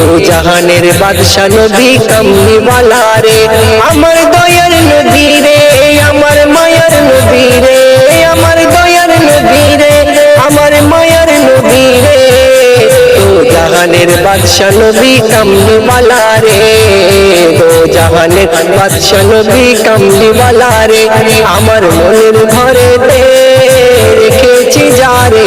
ও জাহানের বাদশা নবী কামলিওয়ালা রে। আমার দয়ার নবী রে, আমার মায়ার নবী রে। আমার দয়ার নবী রে, আমার মায়ার নবী রে। ও জাহানের বাদশা নবী কামলিওয়ালা রে। ও জাহানের বাদশা নবী কামলিওয়ালা রে। আমার মনের ঘরে রেখেছি যারে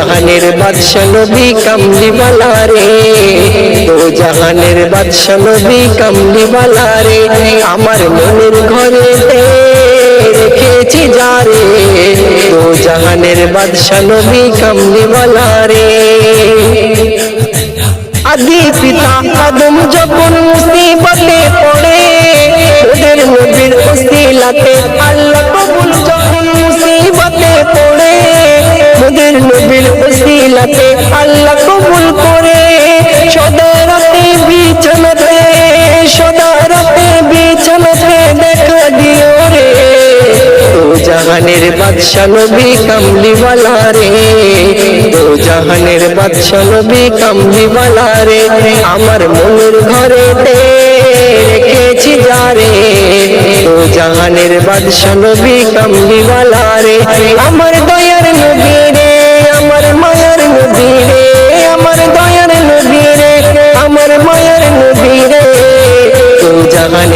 জাহানের বাদশা নবী কামলিওয়ালা রে। দো জাহানের বাদশা নবী কামলিওয়ালা রে। আমার মনের ঘরে রেখেছি যারে দো জাহানের বাদশা নবী কামলিওয়ালা রে। আদি পিতা আদম যখন ওসিলাতে আল্লাহ কবুল করে। বিছানাতে বিছানাতে দেখা দিও রে। জাহানের নবী রে। তো জাহানের নবী রে। আমার মনের ঘরে রেখেছি যারে তো জাহানের বাদশা নবী রে। আমার